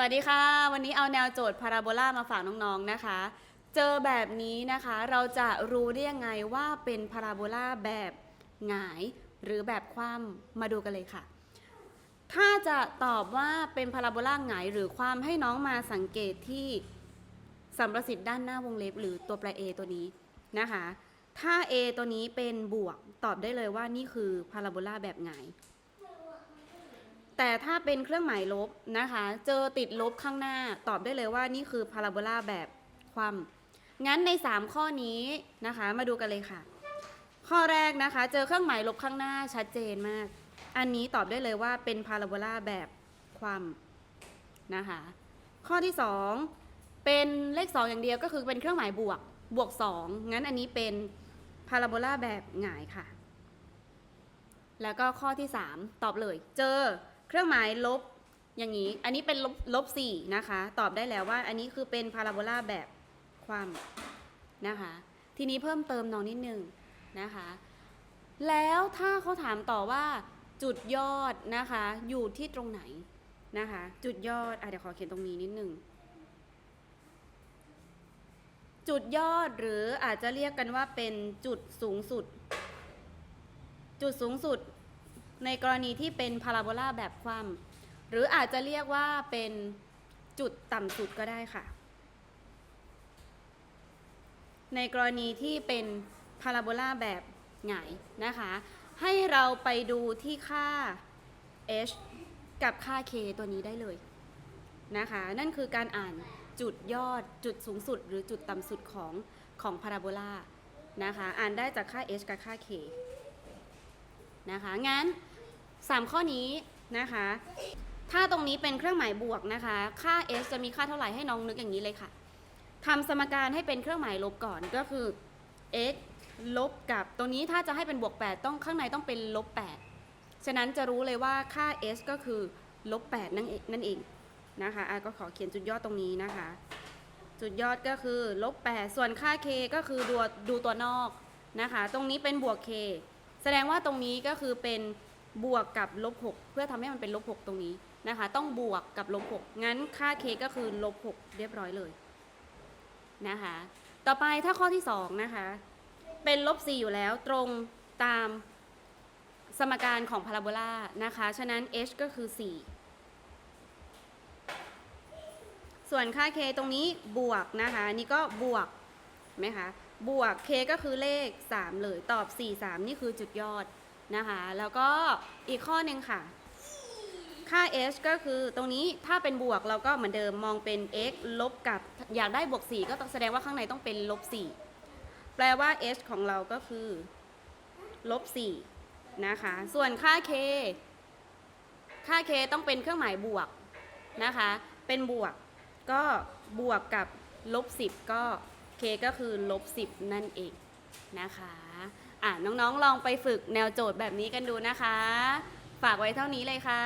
สวัสดีค่ะ วันนี้เอาแนวโจทย์พาราโบลามาฝากน้องๆนะคะ เจอแบบนี้นะคะเราจะรู้ได้ยังไงว่าเป็นพาราโบลาแบบหงายหรือแบบคว่ำมาดูกันเลยค่ะ ถ้าจะตอบว่าเป็นพาราโบลาหงายหรือความให้น้องมาสังเกตที่สัมประสิทธิ์ด้านหน้าวงเล็บ หรือตัวแปร A ตัวนี้นะคะ ถ้า A ตัวนี้เป็นบวกตอบได้เลยว่านี่คือพาราโบลาแบบหงาย แต่ถ้าเป็นเครื่องหมายลบนะคะ เจอติดลบข้างหน้าตอบได้เลยว่านี่คือพาราโบลาแบบความงั้นใน 3 ข้อนี้นะคะ มาดูกันเลยค่ะ ข้อแรกนะคะ เจอเครื่องหมายลบข้างหน้าชัดเจนมาก อันนี้ตอบได้เลยว่าเป็นพาราโบลาแบบความนะคะ ข้อที่ 2 เป็นเลข 2 อย่างเดียวก็คือเป็นเครื่องหมายบวกบวก 2 งั้นอันนี้เป็นพาราโบลาแบบหงายค่ะ แล้วก็ข้อที่ 3 ตอบเลย เจอ เครื่องหมายลบอย่างนี้ อันนี้เป็นลบลบสี่นะคะ ตอบได้แล้วว่าอันนี้คือเป็นพาราโบลาแบบความนะคะ ทีนี้เพิ่มเติมน้องนิดนึงนะคะ แล้วถ้าเขาถามต่อว่าจุดยอดนะคะอยู่ที่ตรงไหนนะคะ จุดยอดอะเดี๋ยวขอเขียนตรงนี้นิดนึงจุดยอดหรืออาจจะเรียกกันว่าเป็นจุดสูงสุด จุดสูงสุด ในกรณีที่เป็นพาราโบลาแบบคว่ำหรืออาจจะเรียกว่าเป็นจุดต่ำสุดก็ได้ค่ะ ในกรณีที่เป็นพาราโบลาแบบหงายนะคะ ให้เราไปดูที่ค่า h กับค่า k ตัวนี้ได้เลยนะคะ นั่นคือการอ่านจุดยอดจุดสูงสุด หรือจุดต่ำสุดของของพาราโบลานะคะ อ่านได้จากค่า h กับค่า k นะคะ งั้น 3 ข้อนี้นะคะ ถ้าตรงนี้เป็นเครื่องหมายบวกนะคะ ค่า s จะมีค่าเท่าไหร่ให้น้องนึกอย่างนี้เลยค่ะทำสมการให้เป็นเครื่องหมายลบก่อนก็คือ x ลบกับตรงนี้ถ้าจะให้เป็นบวก 8 ต้องข้างในต้องเป็นลบ 8 ฉะนั้นจะรู้เลยว่าค่า s ก็คือลบ8นั่นเองนั่นเองนะคะอะก็ขอเขียนจุดยอดตรงนี้นะคะ จุดยอดก็คือลบ8ส่วนค่า k ก็คือดูดูตัวนอกนะคะ ตรงนี้เป็นบวก k แสดงว่าตรงนี้ก็คือเป็น บวกกับลบ6เพื่อทำให้มันเป็นลบ6ตรงนี้นะคะ ต้องบวกกับลบ6งั้นค่า k ก็คือลบ6เรียบร้อยเลยนะคะ ต่อไปถ้าข้อที่2นะคะ เป็นลบ4อยู่แล้วตรงตามสมการของพาราโบลานะคะ ฉะนั้น h ก็คือ 4 ส่วนค่า k ตรงนี้บวกนะคะ นี่ก็บวกไหมคะ บวก k ก็คือเลข 3 เลย ตอบ 4 3 นี่คือจุดยอด นะคะ แล้วก็อีกข้อหนึ่งค่ะ ค่า h ก็คือตรงนี้ถ้าเป็นบวกเราก็เหมือนเดิมมองเป็น x ลบกับอยากได้บวก 4 ก็ต้องแสดงว่าข้างในต้องเป็นลบ 4 แปลว่า h ของเราก็คือลบ 4 นะคะ ส่วนค่า k ค่า k ต้องเป็นเครื่องหมายบวกนะคะ เป็นบวกก็บวกกับลบ 10 ก็ k ก็คือลบ 10 นั่นเอง นะคะอะน้องๆลองไปฝึกแนวโจทย์แบบนี้กันดูนะคะ ฝากไว้เท่านี้เลยค่ะ